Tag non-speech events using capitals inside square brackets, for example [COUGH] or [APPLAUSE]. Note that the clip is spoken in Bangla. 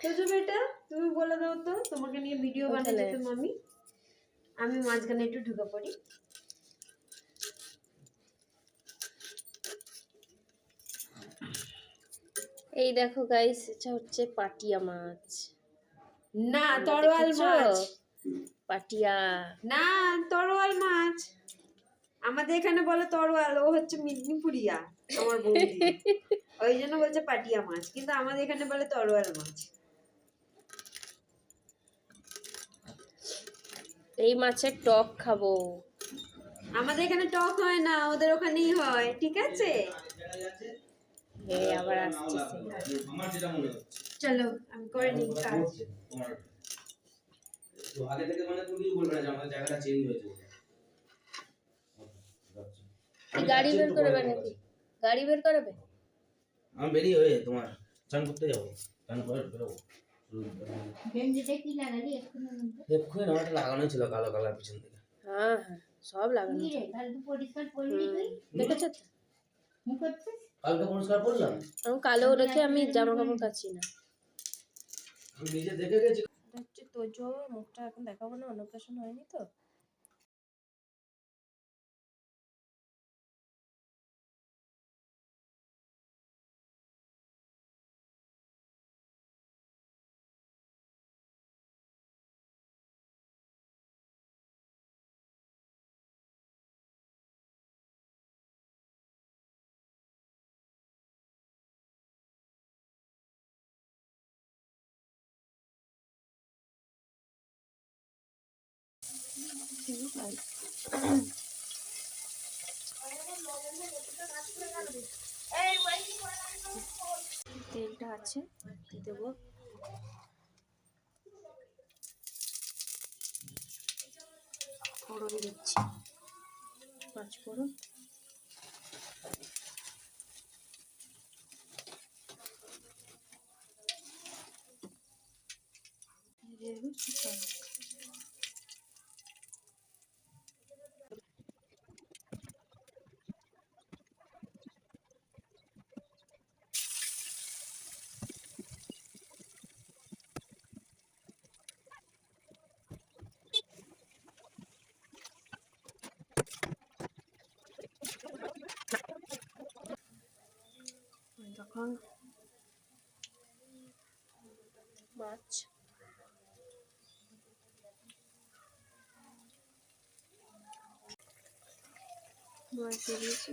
তোজো বেটা তুমি বলে দাও তো তোমাকে নিয়ে ভিডিও বানাতে মামি। আমি মাঝখানে একটু ঢুকে পড়ি। এই দেখো গাইস এটা হচ্ছে পাটিয়া মাছ। না তরোয়াল মাছ। পাটিয়া। না তরোয়াল মাছ। আমাদের এখানে বলে তরোয়াল ও হচ্ছে মিদনিপুরিয়া আমার বৌদি। [LAUGHS] ওই জন্য বলছে পাটিয়া মাছ কিন্তু আমাদের এখানে বলে তরোয়াল মাছ। এই মাছের টক খাব। আমাদের এখানে টক হয় না ওদের ওখানেই হয় ঠিক আছে? আবার আসছে চলো আমি করে নিই কাজ। আগে থেকে মানে তুমি বলবে না যে আমাদের জায়গাটা চেঞ্জ হয়েছে গাড়ি বের করবে নাকি? গাড়ি বের করবে? আমি বেরিয়ে হয়ে তোমার চান করতে যাব চান করে বেরোবো। এক্ষুনি আমারটা লাগানো ছিল কালো কালার পিছন থেকে। হ্যাঁ হ্যাঁ সব লাগানো দেখেছ কালকে পরিষ্কার করলাম আমি কালো রেখে আমি জামা কাপড় কাচ্ছি না। আমি নিজে দেখে গেছি। হচ্ছে তোজো মুখটা এখন দেখাবো না অন্নপ্রাশন হয়নি তো? তেলটা আছে দেবো। ফোড়ন দিচ্ছি। পাঁচ ফোড়ন। দিয়ে দেবো তখন মাছ। মাছ দিয়েছি